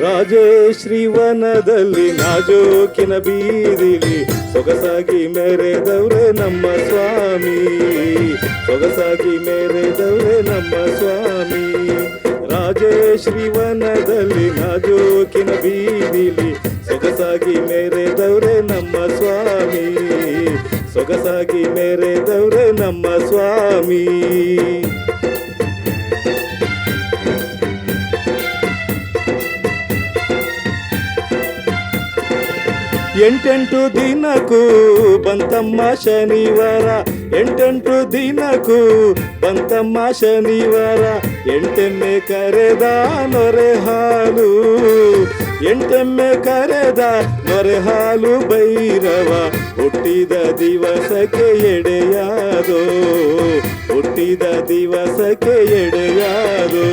ರಾಜೇಶ್ರೀ ವನದಲ್ಲಿ ನಾಜೂಕಿನ ಬೀದಿಲಿ ಸೊಗಸಾಗಿ ಮೆರೆದವ್ರೆ ನಮ್ಮ ಸ್ವಾಮಿ. ಸೊಗಸಾಗಿ ಮೆರೆದವ್ರೆ ನಮ್ಮ ಸ್ವಾಮಿ. ರಾಜೇಶ್ರೀ ವನದಲ್ಲಿ ನಾಜೂಕಿನ ಬೀದಿಲಿ ಸೊಗಸಾಗಿ ಮೆರೆದವ್ರೆ ನಮ್ಮ ಸ್ವಾಮಿ. ಸೊಗಸಾಗಿ ಮೆರೆದವ್ರೆ ನಮ್ಮ ಸ್ವಾಮಿ. ಎಂಟೆಂಟು ದಿನಕ್ಕೂ ಬಂತಮ್ಮ ಶನಿವಾರ ಎಂಟೆಂಟು ದಿನಕ್ಕೂ ಬಂತಮ್ಮ ಶನಿವಾರ ಎಂಟೆಮ್ಮೆ ಕರೆದ ನೊರೆ ಹಾಲು ಎಂಟೆಮ್ಮೆ ಕರೆದ ಮರೆ ಹಾಲು ಭೈರವ, ಹುಟ್ಟಿದ ದಿವಸಕ್ಕೆ ಎಡೆಯಾದೋ, ಹುಟ್ಟಿದ ದಿವಸಕ್ಕೆ ಎಡೆಯಾದೋ.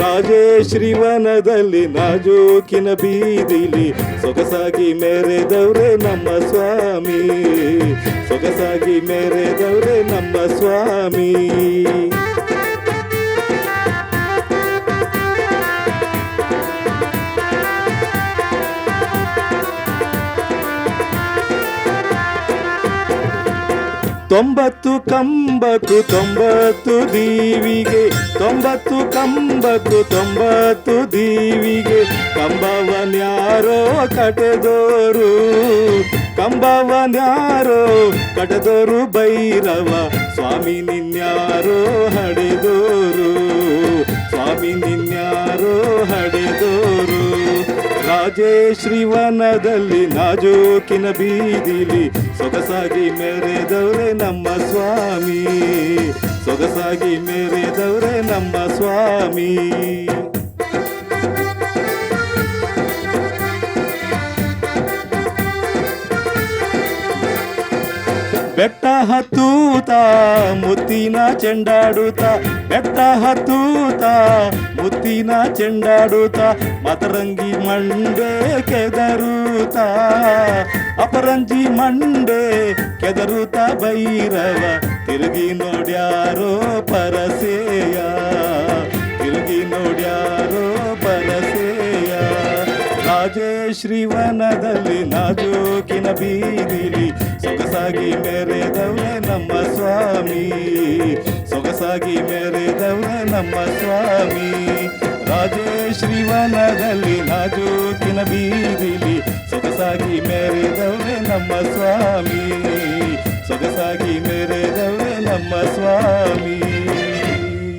ರಾಜೇಶ್ರೀವನದಲ್ಲಿ ನಾಜೂಕಿನ ಬೀದಿಲಿ, ಸೊಗಸಾಗಿ ಮೆರೆದವ್ರೆ ನಮ್ಮ ಸ್ವಾಮಿ, ಸೊಗಸಾಗಿ ಮೆರೆದವ್ರೆ ನಮ್ಮ ಸ್ವಾಮಿ. ತೊಂಬತ್ತು ಕಂಬತ್ತು ತೊಂಬತ್ತು ದೀವಿಗೆ. ತೊಂಬತ್ತು ಕಂಬತ್ತು ತೊಂಬತ್ತು ದೀವಿಗೆ. ಕಂಬವನ್ಯಾರೋ ಕಟೆದೋರು ಕಂಬವನ್ಯಾರೋ ಕಟದೋರು ಭೈರವ. ಸ್ವಾಮಿ ನಿನ್ಯಾರೋ ಹಡೆದೋರು, ಸ್ವಾಮಿ ನಿನ್ಯಾರೋ ಹಡೆದೋರು. ರಾಜೇಶ್ರೀ ಶ್ರೀವನದಲ್ಲಿ ನಾಜೂಕಿನ ಬೀದಿಲಿ ಸೊಗಸಾಗಿ ಮೆರೆದವ್ರೆ ನಮ್ಮ ಸ್ವಾಮಿ. ಸೊಗಸಾಗಿ ಮೆರೆದವ್ರೆ ನಮ್ಮ ಸ್ವಾಮಿ. ಬೆಟ್ಟ ಹತ್ತೂತ ಮುತ್ತಿನ ಚೆಂಡಾಡುತ್ತ, ಬೆಟ್ಟ ಹತ್ತೂತ ಮುತ್ತಿನ ಚೆಂಡಾಡುತ್ತ, ಮತರಂಗಿ ಮಂಡೆ ಕೆದರುತ ಅಪರಂಜಿ ಮಂಡೆ ಕೆದರುತ ಭೈರವ, ತಿರುಗಿ ನೋಡ್ಯಾರೋ ಪರಸೇಯ, ತಿರುಗಿ ನೋಡ್ಯಾರೋ ಪರಸೇಯ. ರಾಜೇಶ್ರೀವನದಲ್ಲಿ ನಾಜೋಕಿನ ಬೀದಿಲಿ ಸೊಗಸಾಗಿ ಮೆರೆದವ್ರೆ ನಮ್ಮ ಸ್ವಾಮಿ. ಸೊಗಸಾಗಿ ಮೆರೆದವ್ರೆ ನಮ್ಮ ಸ್ವಾಮಿ. ರಾಜೇಶ್ರೀ ವನದಲ್ಲಿ ನಾಜೂಕಿನ ಬೀದಿಲಿ ಸೊಗಸಾಗಿ ಮೇರೆ ನಮ್ಮ ಸ್ವಾಮಿ ಸೊಗಸಾಗಿ ಮೆರೆದವ್ರೆ ನಮ್ಮ ಸ್ವಾಮಿ.